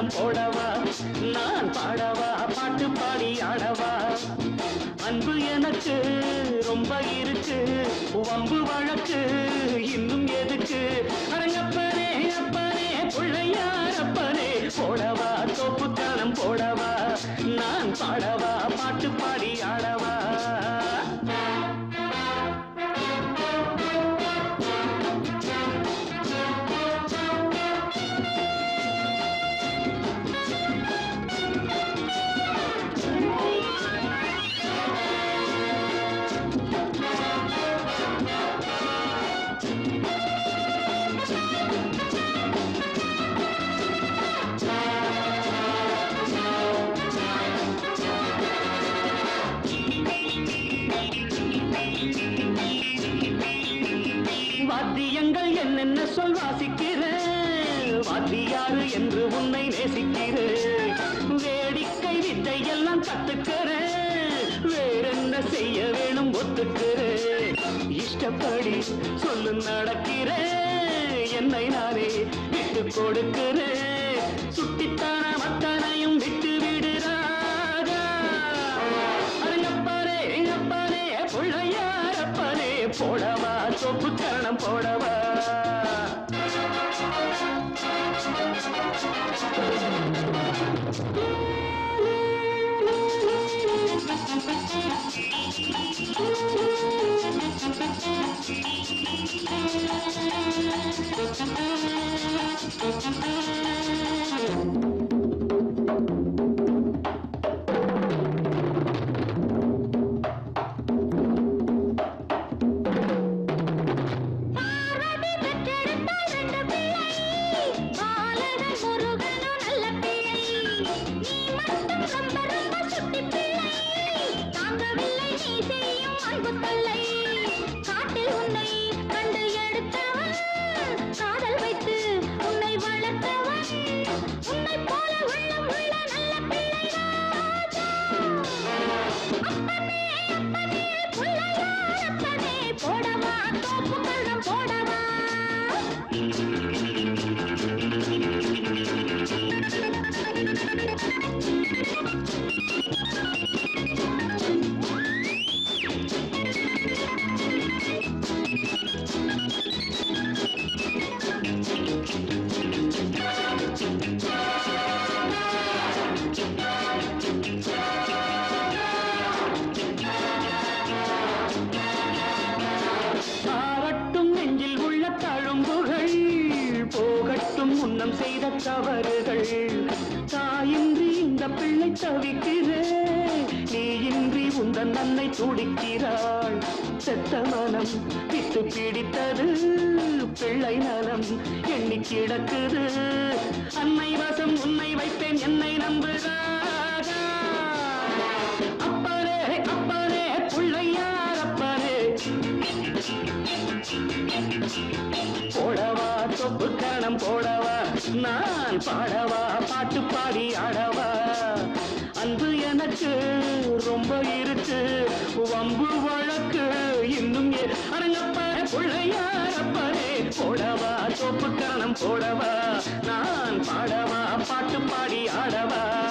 கணம் போடவா? நான் பாடவா? பாட்டு பாடி ஆடவா? அன்பு எனக்கு ரொம்ப இருக்கு. வம்பு வழக்கு இன்னும் எதுக்கு? அரங்கப்பனே அப்பனே பிள்ளையார் அப்பனே போடவா? தோப்பு கணம் போடவா? வாத்தியங்கள் என்னென்ன சொல் வாசிக்கிறேன் வாத்தியாரு என்று உன்னை நேசிக்கிறேன் வேடிக்கை வித்தை எல்லாம் கத்துக்கிறேன் வேறென்ன செய்ய வேணும் ஒத்துக்கிறேன் இஷ்டப்படி சொல்லு நடக்கிறேன் என்னை நானே விட்டு கொடுக்கிறேன். சுட்டித்தான மத்தனையும் விட்டு விடுறாரா அரங்கப்பாரே எங்கப்பாரே பிள்ளையாரப்பனே போடவா சொப்பு கரணம் போடவா? Parvati Thank you. போடவா தோப்பு கள்ளம் போடவா? ஆரட்டும் போகட்டும் செய்த தவறுகள். தாயின்றி இந்த பிள்ளை தவிக்கிறே இன்றி உந்தன் நன்னை துடிக்கிறாள். செத்த மனம் விட்டு பிடித்தது. பிள்ளை நலம் எண்ணி கிடக்குது. அன்னை வசம் உன்னை வைப்பேன் என்னை நம்புகிறார். அப்பனே அப்பனே பிள்ளையார் அப்பனே. போடவா தொப்பு கரணம் போடவா? நான் பாடவா? பாட்டு பாடி ஆடவா? அன்பு எனக்கு ரொம்ப இருக்கு. வம்பு வழக்கு இன்னும் ஏ- பிள்ளையாரப்பரே போடவா? தொப்பு கரணம் போடவா? நான் பாடவா? பாட்டு பாடி ஆடவா?